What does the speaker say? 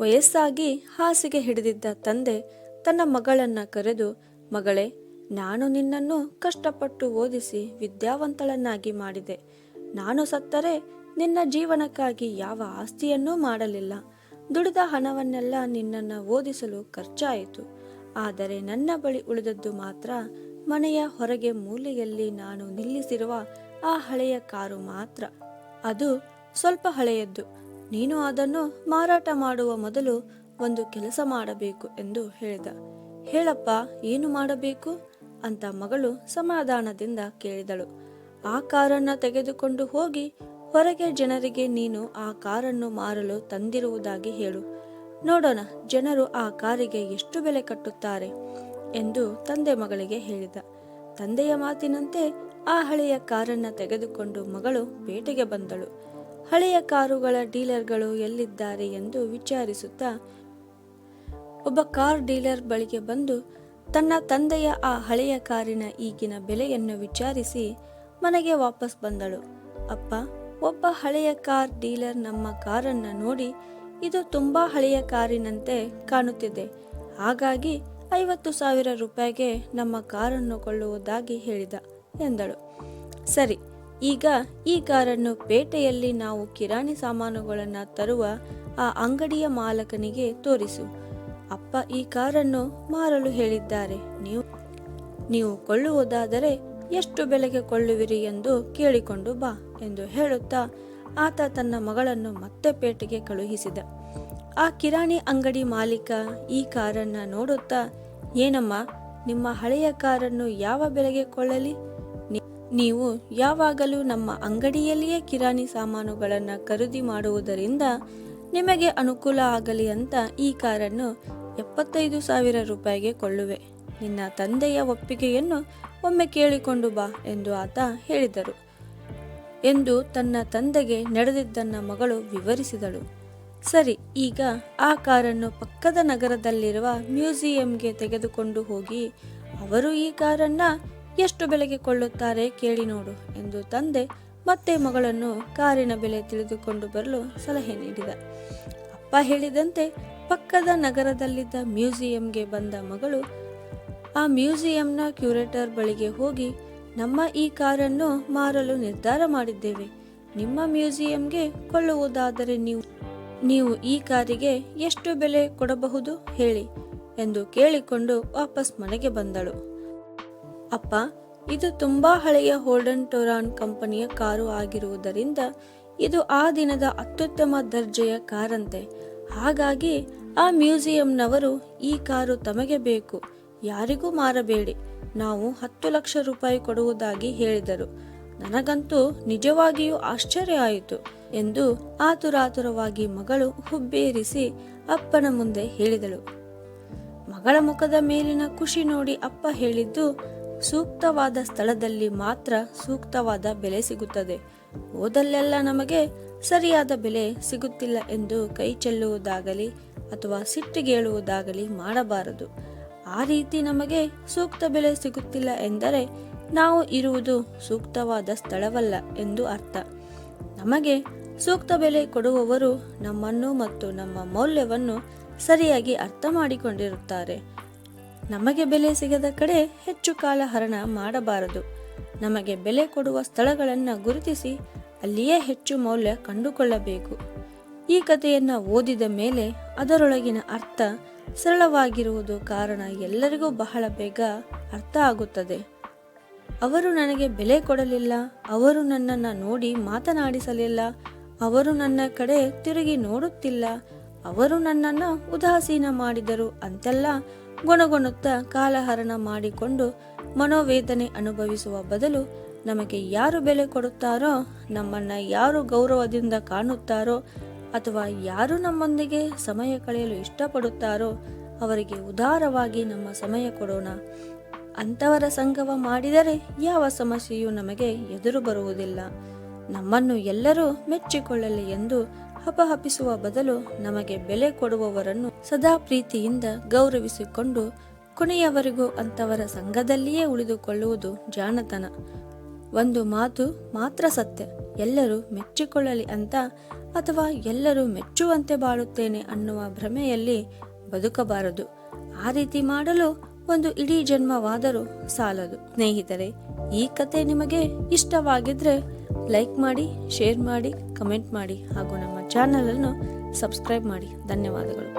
ವಯಸ್ಸಾಗಿ ಹಾಸಿಗೆ ಹಿಡಿದಿದ್ದ ತಂದೆ ತನ್ನ ಮಗಳನ್ನ ಕರೆದು, ಮಗಳೇ, ನಾನು ನಿನ್ನನ್ನು ಕಷ್ಟಪಟ್ಟು ಓದಿಸಿ ವಿದ್ಯಾವಂತಳನ್ನಾಗಿ ಮಾಡಿದೆ. ನಾನು ಸತ್ತರೆ ನಿನ್ನ ಜೀವನಕ್ಕಾಗಿ ಯಾವ ಆಸ್ತಿಯನ್ನೂ ಮಾಡಲಿಲ್ಲ. ದುಡಿದ ಹಣವನ್ನೆಲ್ಲ ನಿನ್ನನ್ನು ಓದಿಸಲು ಖರ್ಚಾಯಿತು. ಆದರೆ ನನ್ನ ಬಳಿ ಉಳಿದದ್ದು ಮಾತ್ರ ಮನೆಯ ಹೊರಗೆ ಮೂಲೆಯಲ್ಲಿ ನಾನು ನಿಲ್ಲಿಸಿರುವ ಆ ಹಳೆಯ ಕಾರು ಮಾತ್ರ. ಅದು ಸ್ವಲ್ಪ ಹಳೆಯದ್ದು. ನೀನು ಅದನ್ನು ಮಾರಾಟ ಮಾಡುವ ಮೊದಲು ಒಂದು ಕೆಲಸ ಮಾಡಬೇಕು ಎಂದು ಹೇಳಿದ. ಹೇಳಪ್ಪ, ಏನು ಮಾಡಬೇಕು? ಅಂತ ಮಗಳು ಸಮಾಧಾನದಿಂದ ಕೇಳಿದಳು. ಆ ಕಾರನ್ನ ತೆಗೆದುಕೊಂಡು ಹೋಗಿ ಹೊರಗೆ ಜನರಿಗೆ ನೀನು ಆ ಕಾರನ್ನು ಮಾರಲು ತಂದಿರುವುದಾಗಿ ಹೇಳು. ನೋಡೋಣ, ಜನರು ಆ ಕಾರಿಗೆ ಎಷ್ಟು ಬೆಲೆ ಕಟ್ಟುತ್ತಾರೆ ಎಂದು ತಂದೆ ಮಗಳಿಗೆ ಹೇಳಿದ. ತಂದೆಯ ಮಾತಿನಂತೆ ಆ ಹಳೆಯ ಕಾರನ್ನ ತೆಗೆದುಕೊಂಡು ಮಗಳು ಪೇಟೆಗೆ ಬಂದಳು. ಹಳೆಯ ಕಾರುಗಳ ಡೀಲರ್ಗಳು ಎಲ್ಲಿದ್ದಾರೆ ಎಂದು ವಿಚಾರಿಸುತ್ತಾ, ಒಬ್ಬ ಕಾರ್ ಡೀಲರ್ ಬಳಿಗೆ ಬಂದು ತನ್ನ ತಂದೆಯ ಆ ಹಳೆಯ ಕಾರಿನ ಈಗಿನ ಬೆಲೆಯನ್ನು ವಿಚಾರಿಸಿ ಮನೆಗೆ ವಾಪಸ್ ಬಂದಳು. ಅಪ್ಪ, ಒಬ್ಬ ಹಳೆಯ ಕಾರ್ ಡೀಲರ್ ನಮ್ಮ ಕಾರನ್ನ ನೋಡಿ ಇದು ತುಂಬಾ ಹಳೆಯ ಕಾರಿನಂತೆ ಕಾಣುತ್ತಿದೆ. ಹಾಗಾಗಿ ಐವತ್ತು ಸಾವಿರ ರೂಪಾಯಿಗೆ ನಮ್ಮ ಕಾರನ್ನು ಕೊಳ್ಳುವುದಾಗಿ ಹೇಳಿದ, ಎಂದಳು. ಸರಿ ಈಗ ಈ ಕಾರನ್ನು ಪೇಟೆಯಲ್ಲಿ ನಾವು ಕಿರಾಣಿ ಸಾಮಾನುಗಳನ್ನು ತರುವ ಆ ಅಂಗಡಿಯ ಮಾಲಕನಿಗೆ ತೋರಿಸು. ಅಪ್ಪ ಈ ಕಾರನ್ನು ಮಾರಲು ಹೇಳಿದ್ದಾರೆ. ನೀವು ನೀವು ಕೊಳ್ಳುವುದಾದರೆ ಎಷ್ಟು ಬೆಲೆಗೆ ಕೊಳ್ಳುವಿರಿ ಎಂದು ಕೇಳಿಕೊಂಡು ಬಾ ಎಂದು ಹೇಳುತ್ತಾ ಆತ ತನ್ನ ಮಗಳನ್ನು ಮತ್ತೆ ಪೇಟೆಗೆ ಕಳುಹಿಸಿದ. ಆ ಕಿರಾಣಿ ಅಂಗಡಿ ಮಾಲೀಕ ಈ ಕಾರನ್ನ ನೋಡುತ್ತಾ, ಏನಮ್ಮ, ನಿಮ್ಮ ಹಳೆಯ ಕಾರನ್ನು ಯಾವ ಬೆಲೆಗೆ ಕೊಳ್ಳಲಿ? ನೀವು ಯಾವಾಗಲೂ ನಮ್ಮ ಅಂಗಡಿಯಲ್ಲಿಯೇ ಕಿರಾಣಿ ಸಾಮಾನುಗಳನ್ನು ಖರೀದಿ ಮಾಡುವುದರಿಂದ ನಿಮಗೆ ಅನುಕೂಲ ಆಗಲಿ ಅಂತ ಈ ಕಾರನ್ನು ಎಪ್ಪತ್ತೈದು ಸಾವಿರ ರೂಪಾಯಿಗೆ ಕೊಳ್ಳುವೆ. ನಿನ್ನ ತಂದೆಯ ಒಪ್ಪಿಗೆಯನ್ನು ಒಮ್ಮೆ ಕೇಳಿಕೊಂಡು ಬಾ ಎಂದು ಆತ ಹೇಳಿದರು ಎಂದು ತನ್ನ ತಂದೆಗೆ ನಡೆದಿದ್ದನ್ನ ಮಗಳು ವಿವರಿಸಿದಳು. ಸರಿ, ಈಗ ಆ ಕಾರನ್ನು ಪಕ್ಕದ ನಗರದಲ್ಲಿರುವ ಮ್ಯೂಸಿಯಂಗೆ ತೆಗೆದುಕೊಂಡು ಹೋಗಿ ಅವರು ಈ ಕಾರನ್ನ ಎಷ್ಟು ಬೆಲೆಗೆ ಕೊಳ್ಳುತ್ತಾರೆ ಕೇಳಿ ನೋಡು ಎಂದು ತಂದೆ ಮತ್ತೆ ಮಗಳನ್ನು ಕಾರಿನ ಬೆಲೆ ತಿಳಿದುಕೊಂಡು ಬರಲು ಸಲಹೆ ನೀಡಿದ. ಅಪ್ಪ ಹೇಳಿದಂತೆ ಪಕ್ಕದ ನಗರದಲ್ಲಿದ್ದ ಮ್ಯೂಸಿಯಂಗೆ ಬಂದ ಮಗಳು, ಆ ಮ್ಯೂಸಿಯಂನ ಕ್ಯೂರೇಟರ್ ಬಳಿಗೆ ಹೋಗಿ, ನಮ್ಮ ಈ ಕಾರನ್ನು ಮಾರಲು ನಿರ್ಧಾರ ಮಾಡಿದ್ದೇವೆ. ನಿಮ್ಮ ಮ್ಯೂಸಿಯಂಗೆ ಕೊಳ್ಳುವುದಾದರೆ ನೀವು ನೀವು ಈ ಕಾರಿಗೆ ಎಷ್ಟು ಬೆಲೆ ಕೊಡಬಹುದು ಹೇಳಿ ಎಂದು ಕೇಳಿಕೊಂಡು ವಾಪಸ್ ಮನೆಗೆ ಬಂದಳು. ಅಪ್ಪ, ಇದು ತುಂಬಾ ಹಳೆಯ ಹೋಲ್ಡನ್ ಟೊರಾನ್ ಕಂಪನಿಯ ಕಾರು ಆಗಿರುವುದರಿಂದ ಇದು ಆ ದಿನದ ಅತ್ಯುತ್ತಮ ದರ್ಜೆಯ ಕಾರಂತೆ. ಹಾಗಾಗಿ ಆ ಮ್ಯೂಸಿಯಂನವರು ಈ ಕಾರು ತಮಗೆ ಬೇಕು. ಯಾರಿಗೂ ಮಾರಬೇಡಿ. ನಾವು ಹತ್ತು ಲಕ್ಷ ರೂಪಾಯಿ ಕೊಡುವುದಾಗಿ ಹೇಳಿದರು. ನನಗಂತೂ ನಿಜವಾಗಿಯೂ ಆಶ್ಚರ್ಯ ಆಯಿತು ಎಂದು ಆತುರಾತುರವಾಗಿ ಮಗಳು ಹುಬ್ಬೇರಿಸಿ ಅಪ್ಪನ ಮುಂದೆ ಹೇಳಿದಳು. ಮಗಳ ಮುಖದ ಮೇಲಿನ ಖುಷಿ ನೋಡಿ ಅಪ್ಪ ಹೇಳಿದ್ದು ಸೂಕ್ತವಾದ ಸ್ಥಳದಲ್ಲಿ ಮಾತ್ರ ಸೂಕ್ತವಾದ ಬೆಲೆ ಸಿಗುತ್ತದೆ. ಓದಲ್ಲೆಲ್ಲ ನಮಗೆ ಸರಿಯಾದ ಬೆಲೆ ಸಿಗುತ್ತಿಲ್ಲ ಎಂದು ಕೈ ಚೆಲ್ಲುವುದಾಗಲಿ ಅಥವಾ ಸಿಟ್ಟಿಗೇಳುವುದಾಗಲಿ ಮಾಡಬಾರದು. ಆ ರೀತಿ ನಮಗೆ ಸೂಕ್ತ ಬೆಲೆ ಸಿಗುತ್ತಿಲ್ಲ ಎಂದರೆ ನಾವು ಇರುವುದು ಸೂಕ್ತವಾದ ಸ್ಥಳವಲ್ಲ ಎಂದು ಅರ್ಥ. ನಮಗೆ ಸೂಕ್ತ ಬೆಲೆ ಕೊಡುವವರು ನಮ್ಮನ್ನು ಮತ್ತು ನಮ್ಮ ಮೌಲ್ಯವನ್ನು ಸರಿಯಾಗಿ ಅರ್ಥ ಮಾಡಿಕೊಂಡಿರುತ್ತಾರೆ. ನಮಗೆ ಬೆಲೆ ಸಿಗದ ಕಡೆ ಹೆಚ್ಚು ಕಾಲ ಹರಣ ಮಾಡಬಾರದು. ನಮಗೆ ಬೆಲೆ ಕೊಡುವ ಸ್ಥಳಗಳನ್ನು ಗುರುತಿಸಿ ಅಲ್ಲಿಯೇ ಹೆಚ್ಚು ಮೌಲ್ಯ ಕಂಡುಕೊಳ್ಳಬೇಕು. ಈ ಕಥೆಯನ್ನು ಓದಿದ ಮೇಲೆ ಅದರೊಳಗಿನ ಅರ್ಥ ಸರಳವಾಗಿರುವುದು ಕಾರಣ ಎಲ್ಲರಿಗೂ ಬಹಳ ಬೇಗ ಅರ್ಥ ಆಗುತ್ತದೆ. ಅವರು ನನಗೆ ಬೆಲೆ ಕೊಡಲಿಲ್ಲ, ಅವರು ನನ್ನನ್ನು ನೋಡಿ ಮಾತನಾಡಿಸಲಿಲ್ಲ, ಅವರು ನನ್ನ ಕಡೆ ತಿರುಗಿ ನೋಡುತ್ತಿಲ್ಲ, ಅವರು ನನ್ನನ್ನು ಉದಾಸೀನ ಮಾಡಿದರು ಅಂತೆಲ್ಲ ಗೊಣಗೊಣುತ್ತಾ ಕಾಲಹರಣ ಮಾಡಿಕೊಂಡು ಮನೋವೇದನೆ ಅನುಭವಿಸುವ ಬದಲು ನಮಗೆ ಯಾರು ಬೆಲೆ ಕೊಡುತ್ತಾರೋ, ನಮ್ಮನ್ನ ಯಾರು ಗೌರವದಿಂದ ಕಾಣುತ್ತಾರೋ ಅಥವಾ ಯಾರು ನಮ್ಮೊಂದಿಗೆ ಸಮಯ ಕಳೆಯಲು ಇಷ್ಟಪಡುತ್ತಾರೋ ಅವರಿಗೆ ಉದಾರವಾಗಿ ನಮ್ಮ ಸಮಯ ಕೊಡೋಣ. ಅಂಥವರ ಸಂಗವ ಮಾಡಿದರೆ ಯಾವ ಸಮಸ್ಯೆಯೂ ನಮಗೆ ಎದುರು ಬರುವುದಿಲ್ಲ. ನಮ್ಮನ್ನು ಎಲ್ಲರೂ ಮೆಚ್ಚಿಕೊಳ್ಳಲಿ ಎಂದು ಹಪಹಪಿಸುವ ಬದಲು ನಮಗೆ ಬೆಲೆ ಕೊಡುವವರನ್ನು ಸದಾ ಪ್ರೀತಿಯಿಂದ ಗೌರವಿಸಿಕೊಂಡು ಕೊನೆಯವರೆಗೂ ಅಂಥವರ ಸಂಘದಲ್ಲಿಯೇ ಉಳಿದುಕೊಳ್ಳುವುದು ಜಾಣತನ. ಒಂದು ಮಾತು ಮಾತ್ರ ಸತ್ಯ. ಎಲ್ಲರೂ ಮೆಚ್ಚಿಕೊಳ್ಳಲಿ ಅಂತ ಅಥವಾ ಎಲ್ಲರೂ ಮೆಚ್ಚುವಂತೆ ಬಾಳುತ್ತೇನೆ ಅನ್ನುವ ಭ್ರಮೆಯಲ್ಲಿ ಬದುಕಬಾರದು. ಆ ರೀತಿ ಮಾಡಲು ಒಂದು ಇಡೀ ಜನ್ಮವಾದರೂ ಸಾಲದು. ಸ್ನೇಹಿತರೆ, ಈ ಕತೆ ನಿಮಗೆ ಇಷ್ಟವಾಗಿದ್ರೆ ಲೈಕ್ ಮಾಡಿ ಶೇರ್ ಮಾಡಿ ಕಮೆಂಟ್ ಮಾಡಿ ಹಾಗೂ ನಮ್ಮ ಚಾನಲನ್ನು ಸಬ್ಸ್ಕ್ರೈಬ್ ಮಾಡಿ. ಧನ್ಯವಾದಗಳು.